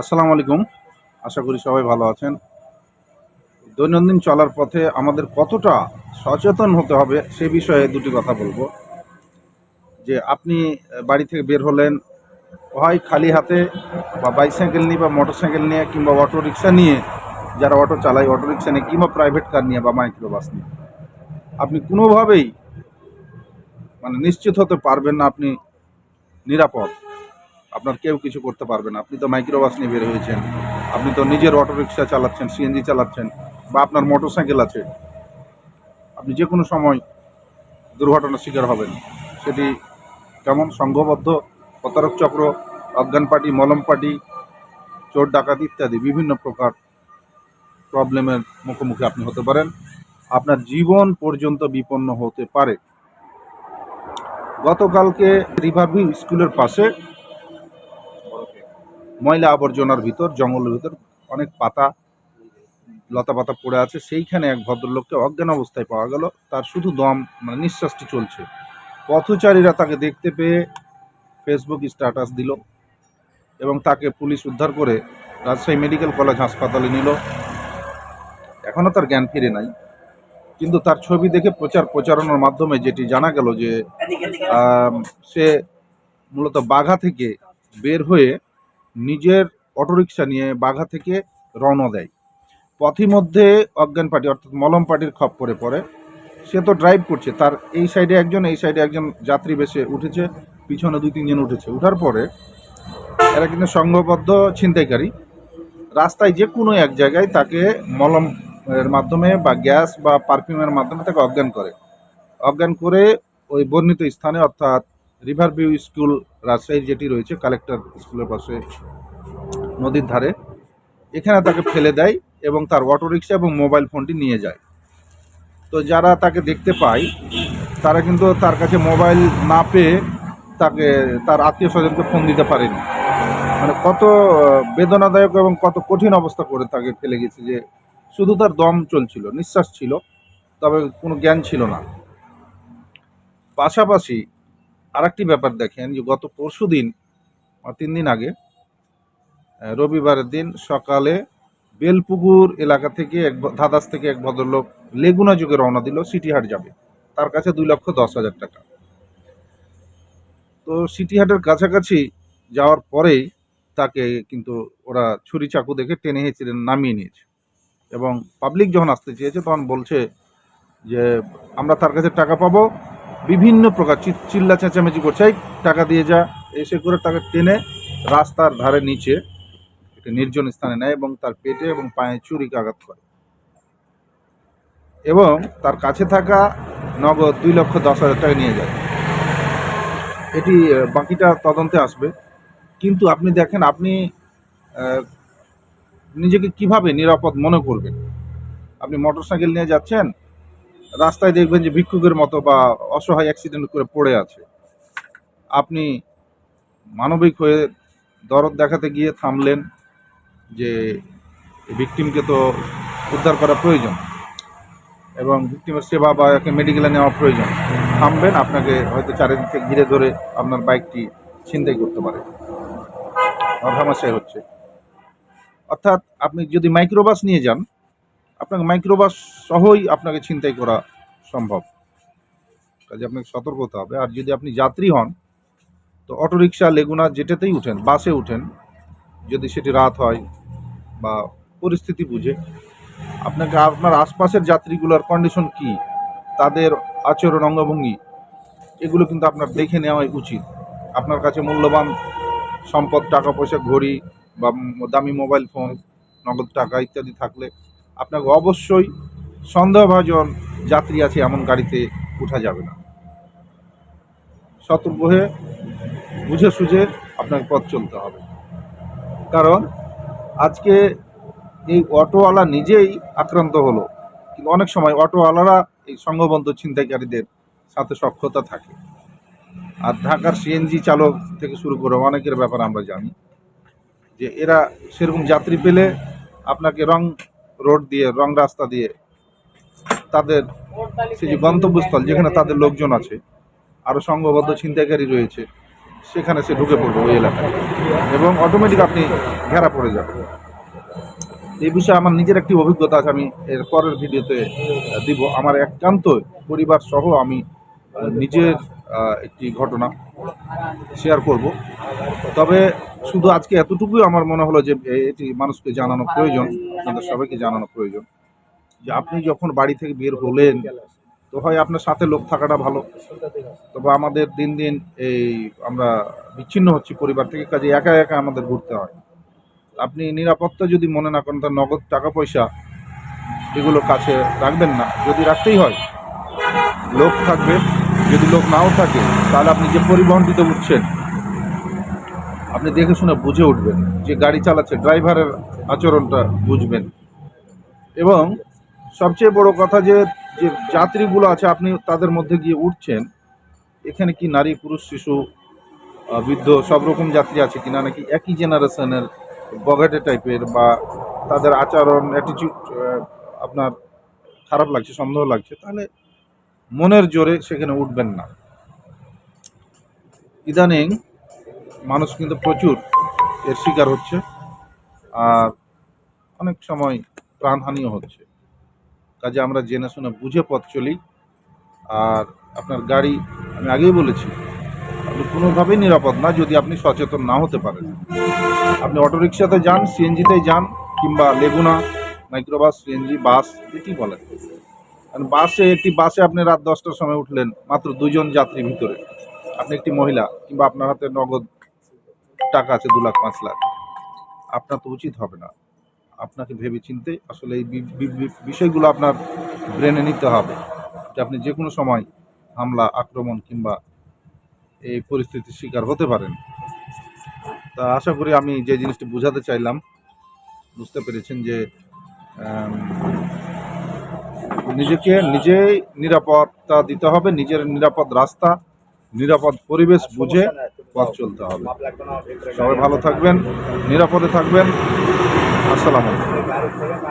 আসসালামু আলাইকুম। আশা করি সবাই ভালো আছেন। দৈনন্দিন চলার পথে আমাদের কতটা সচেতন হতে হবে সে বিষয়ে দুটি কথা বলব। যে আপনি বাড়ি থেকে বের হলেন, হয় খালি হাতে বা বাইসাইকেল নিয়ে বা মোটরসাইকেল নিয়ে কিংবা অটো রিক্সা নিয়ে যারা অটো চালায় অটো রিক্সা নিয়ে কিংবা প্রাইভেট কার নিয়ে বা মাইক্রো বাস নিয়ে, আপনি কোনোভাবেই মানে নিশ্চিত হতে পারবেন না আপনি নিরাপদ। আপনার কেউ কিছু করতে পারবে না। আপনি তো মাইক্রোবাস নিয়ে বের হয়েছেন। আপনি তো নিজের অটো রিক্সা চালাচ্ছেন, সিএনজি চালাচ্ছেন বা আপনার মোটর সাইকেল আছে। আপনি যে কোনো সময় দুর্ঘটনার শিকার হবেন। সেটি কেমন সংঘবদ্ধ, প্রতারক চক্র অজ্ঞান পার্টি, মলম পার্টি, চোর ডাকাত ইত্যাদি বিভিন্ন প্রকার প্রবলেমের মুখোমুখি আপনি হতে পারেন। আপনার জীবন পর্যন্ত বিপন্ন হতে পারে। গতকালকে রিভারভিউ স্কুলের পাশে ময়লা আবর্জনার ভিতর, জঙ্গলের ভিতর অনেক পাতা, লতা পাতা পড়ে আছে। সেইখানে এক ভদ্রলোককে অজ্ঞান অবস্থায় পাওয়া গেল। তার শুধু দম মানে নিঃশ্বাসটি চলছে। পথচারীরা তাকে দেখতে পেয়ে ফেসবুক স্ট্যাটাস দিল এবং তাকে পুলিশ উদ্ধার করে রাজশাহী মেডিকেল কলেজ হাসপাতালে নিল। এখনও তার জ্ঞান ফিরে নাই। কিন্তু তার ছবি দেখে প্রচার প্রচারণার মাধ্যমে যেটি জানা গেল যে সে মূলত বাঘা থেকে বের হয়ে নিজের অটোরিকশা নিয়ে বাঘা থেকে রওনা দেয়। পথিমধ্যে অজ্ঞান পার্টি, অর্থাৎ মলম পার্টির খপ খপ্পরে পড়ে। সে তো ড্রাইভ করছে, তার এই সাইডে একজন, এই সাইডে একজন যাত্রী বেশে উঠেছে, পিছনে দুই তিনজন উঠেছে। উঠার পরে এরা কিন্তু সংঘবদ্ধ ছিনতাইকারী। রাস্তায় যে কোনো এক জায়গায় তাকে মলম এর মাধ্যমে বা গ্যাস বা পারফিউমের মাধ্যমে তাকে অজ্ঞান করে। অজ্ঞান করে ওই বর্ণিত স্থানে, অর্থাৎ রিভার ভিউ স্কুল রাজশাহীর যেটি রয়েছে কালেক্টর স্কুলের পাশে নদীর ধারে, এখানে তাকে ফেলে দেয় এবং তার অটোরিকশা এবং মোবাইল ফোনটি নিয়ে যায়। তো যারা তাকে দেখতে পায়, তারা কিন্তু তার কাছে মোবাইল না পেয়ে তাকে, তার আত্মীয় স্বজনকে ফোন দিতে পারেনি। মানে কত বেদনাদায়ক এবং কত কঠিন অবস্থা করে তাকে ফেলে গেছে যে শুধু তার দম চলছিল, নিঃশ্বাস ছিল, তবে কোনো জ্ঞান ছিল না। পাশাপাশি আরেকটি ব্যাপার দেখেন যে গত পরশু দিন তিন দিন আগে রবিবারের দিন সকালে বেলপুকুর এলাকা থেকে এক ধাদাস থেকে এক ভদ্রলোক লেগুনা যুগে রওনা দিল, সিটিহাট যাবে। তার কাছে দুই লক্ষ দশ হাজার টাকা। তো সিটিহাটের কাছাকাছি যাওয়ার পরেই তাকে কিন্তু ওরা ছুরি চাকু দেখে টেনে হেঁচড়ে নামিয়ে নিয়েছে। এবং পাবলিক যখন আসতে চেয়েছে তখন বলছে যে, আমরা তার কাছে টাকা পাবো বিভিন্ন প্রকার চিল্লা চেঁচামেচি করছে। এই টাকা দিয়ে যা এসে করে তাকে টেনে রাস্তার ধারে নিচে একটি নির্জন স্থানে নেয় এবং তার পেটে এবং পায়ে চুরিকে আঘাত করে। এবং তার কাছে থাকা নগদ দুই লক্ষ দশ হাজার টাকা নিয়ে যায়। এটি বাকিটা তদন্তে আসবে। কিন্তু আপনি দেখেন, আপনি নিজেকে কীভাবে নিরাপদ মনে করবেন? আপনি মোটরসাইকেল নিয়ে যাচ্ছেন রাস্তায় দেখবেন যে ভিক্ষুকের মতো বা অসহায় অ্যাক্সিডেন্ট করে পড়ে আছে। আপনি মানবিক হয়ে দরদ দেখাতে গিয়ে থামলেন যে ভিকটিমকে তো উদ্ধার করা প্রয়োজন এবং ভিকটিমের সেবা বা একে মেডিকেলে নেওয়া প্রয়োজন। থামবেন, আপনাকে হয়তো চারিদিকে ঘিরে ধরে আপনার বাইকটি ছিনতাই করতে পারে। সমস্যায় হচ্ছে। অর্থাৎ আপনি যদি মাইক্রোবাস নিয়ে যান আপনাকে মাইক্রোবাস সহই আপনাকে ছিনতাই করা সম্ভব। কাজে আপনাকে সতর্ক হতে হবে। আর যদি আপনি যাত্রী হন, তো অটোরিকশা, লেগুনা যেটাতেই উঠেন, বাসে উঠেন, যদি সেটি রাত হয় বা পরিস্থিতি বুঝে, আপনাকে আপনার আশপাশের যাত্রীগুলোর কন্ডিশন কি, তাদের আচরণ, অঙ্গভঙ্গি, এগুলো কিন্তু আপনার দেখে নেওয়াই উচিত। আপনার কাছে মূল্যবান সম্পদ টাকা পয়সা ঘড়ি বা দামি মোবাইল ফোন, নগদ টাকা ইত্যাদি থাকলে আপনাকে অবশ্যই সন্দেহভাজন যাত্রী আছে এমন গাড়িতে উঠা যাবে না। সতর্ক হয়ে বুঝে সুঝে আপনাকে পথ চলতে হবে। কারণ আজকে এই অটোওয়ালা নিজেই আক্রান্ত হলো। কিন্তু অনেক সময় অটোওয়ালারা এই সংঘবদ্ধ ছিনতাইকারীদের সাথে সক্ষতা থাকে। আর ঢাকার সিএনজি চালক থেকে শুরু করে অনেকের ব্যাপারে আমরা জানি যে এরা সেরকম যাত্রী পেলে আপনাকে রং রোড দিয়ে, রং রাস্তা দিয়ে তাদের সেই যে গন্তব্যস্থল যেখানে তাদের লোকজন আছে আরও সংঘবদ্ধ ছিনতাইকারী রয়েছে, সেখানে সে ঢুকে পড়বে ওই এলাকায়। এবং অটোমেটিক আপনি ঘেরা পড়ে যাবেন এই বিষয়ে আমার নিজের একটি অভিজ্ঞতা আছে, আমি এর পরের ভিডিওতে দিব। আমার একান্ত পরিবার সহ আমি নিজের একটি ঘটনা শেয়ার করব। তবে শুধু আজকে এতটুকুই আমার মনে হলো যে এটি মানুষকে জানানো প্রয়োজন আপনাদের সবাইকে জানানো প্রয়োজন। যে আপনি যখন বাড়ি থেকে বের হলেন তো হয় আপনার সাথে লোক থাকাটা ভালো। তবে আমাদের দিন দিন এই আমরা বিচ্ছিন্ন হচ্ছি পরিবার থেকে কাজে একা একা আমাদের ঘুরতে হয়। আপনি নিরাপত্তা যদি মনে না করেন তার নগদ টাকা পয়সা এগুলো কাছে রাখবেন না। যদি রাখতেই হয় লোক থাকবে। যদি লোক নাও থাকে তাহলে আপনি যে পরিবহনটিতে উঠছেন আপনি দেখে শুনে বুঝে উঠবেন যে গাড়ি চালাচ্ছে, ড্রাইভারের আচরণটা বুঝবেন। এবং সবচেয়ে বড় কথা যে যে যাত্রীগুলো আছে, আপনি তাদের মধ্যে গিয়ে উঠছেন, এখানে কি নারী, পুরুষ, শিশু বৃদ্ধ সব রকম যাত্রী আছে কিনা? নাকি একই জেনারেশনের বগাটে টাইপের বা তাদের আচরণ অ্যাটিচিউড আপনার খারাপ লাগছে, সন্দেহ লাগছে? তাহলে মনের জোরে সেখানে উঠবেন না। ইদানিং মানুষ কিন্তু প্রচুর এর শিকার হচ্ছে আর অনেক সময় প্রাণহানিও হচ্ছে। কাজে আমরা জেনে শুনে বুঝে পথ চলি। আর আপনার গাড়ি, আমি আগেই বলেছি, আপনি কোনোভাবেই নিরাপদ না, যদি আপনি সচেতন না হতে পারেন। আপনি অটোরিকশাতে যান সিএনজিতে যান, কিংবা লেগুনা, মাইক্রোবাস, সিএনজি, বাস এটি বলেন। কারণ বাসে, একটি বাসে আপনি রাত দশটার সময় উঠলেন মাত্র দুজন যাত্রী ভিতরে। আপনি একটি মহিলা, কিংবা আপনার হাতে নগদ টাকা আছে দু লাখ, পাঁচ লাখ। আপনার তো উচিত হবে না। আপনাকে ভেবে চিনতে আসলে এই বিষয়গুলো আপনার ব্রেনে নিতে হবে যে আপনি যে কোনো সময় হামলা, আক্রমণ কিংবা এই পরিস্থিতির শিকার হতে পারেন। তা আশা করি আমি যে জিনিসটি বোঝাতে চাইলাম, বুঝতে পেরেছেন যে নিজেকে নিজেই নিরাপত্তা দিতে হবে, নিজের নিরাপদ রাস্তা নিরাপদ পরিবেশ বুঝে পথ চলতে হবে। সবাই ভালো থাকবেন নিরাপদে থাকবেন। আসসালামু আলাইকুম।